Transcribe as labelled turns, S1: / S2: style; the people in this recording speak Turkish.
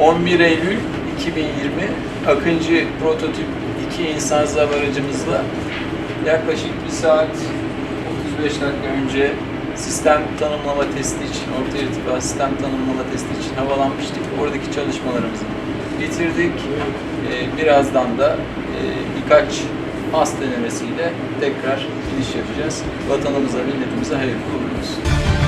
S1: 11 Eylül 2020 Akıncı prototip 2 insansız hava aracımızla yaklaşık 1 saat 35 dakika önce sistem tanımlama testi için, orta irtifa sistem tanımlama testi için havalanmıştık. Oradaki çalışmalarımızı bitirdik. Ee, birazdan da e, birkaç has denemesiyle tekrar iniş yapacağız. Vatanımıza, milletimize hayırlı uğurlu olsun.